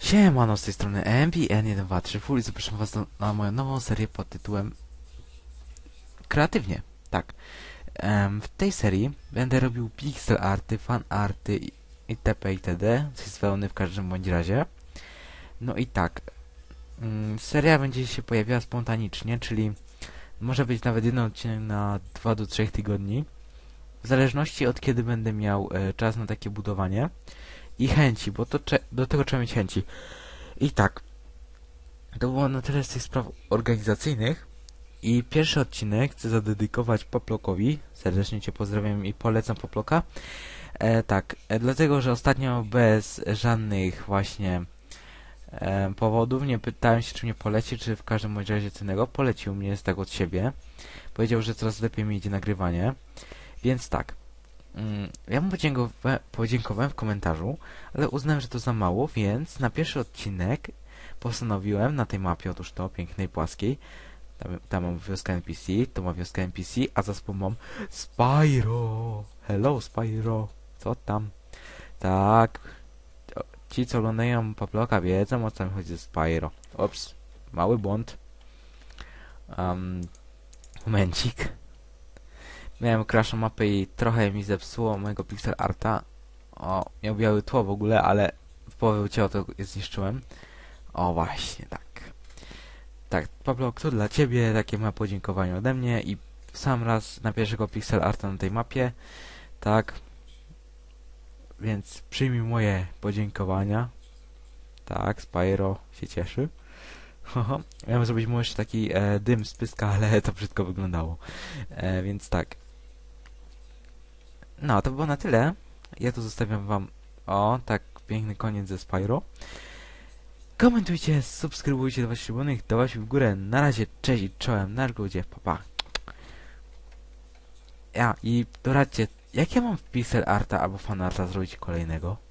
Siemano, z tej strony MPN123 Full i zapraszam was do, na moją nową serię pod tytułem Kreatywnie, tak. Em, w tej serii będę robił pixel arty, fan arty itp. itd. z wełny w każdym bądź razie. No i tak. Mm, seria będzie się pojawiała spontanicznie, czyli może być nawet jeden odcinek na 2 do 3 tygodni. W zależności od kiedy będę miał e, czas na takie budowanie i chęci, bo to do tego trzeba mieć chęci. I tak, to było na tyle z tych spraw organizacyjnych. I pierwszy odcinek chcę zadedykować Poplokowi. Serdecznie Cię pozdrawiam i polecam Poploka. E, tak, e, dlatego, że ostatnio bez żadnych właśnie e, powodów nie pytałem się, czy mnie poleci, czy w każdym razie cennego. Polecił mnie z tak od siebie. Powiedział, że coraz lepiej mi idzie nagrywanie. Więc tak, Mm, Ja mu podziękowa podziękowałem w komentarzu, ale uznałem, że to za mało, więc na pierwszy odcinek postanowiłem na tej mapie, otóż to, pięknej, płaskiej, tam, tam mam wioskę NPC, to ma wioskę NPC, a za mam Spyro! Hello Spyro! Co tam? Tak, ci co oglądają Paploka wiedzą o co mi chodzi ze Spyro. Ops, mały błąd. Um, momencik. Miałem crasha mapy i trochę mi zepsuło mojego pixel arta. O, miał białe tło w ogóle, ale w połowie ucięło to zniszczyłem. O, właśnie, tak. Tak, Pablo, to dla ciebie takie małe podziękowanie ode mnie i sam raz na pierwszego pixel arta na tej mapie. Tak. Więc przyjmij moje podziękowania. Tak, Spyro się cieszy. Haha. Miałem zrobić mu jeszcze taki e, dym z pyska, ale to brzydko wyglądało. E, więc tak. No, to było na tyle. Ja tu zostawiam wam, o, tak piękny koniec ze Spyro. Komentujcie, subskrybujcie, dawajcie ślubonych, dawajcie w górę. Na razie, cześć czołem, na ludzie, pa pa. Ja, i doradźcie, jak ja mam w pixel arta albo fanarta zrobić kolejnego?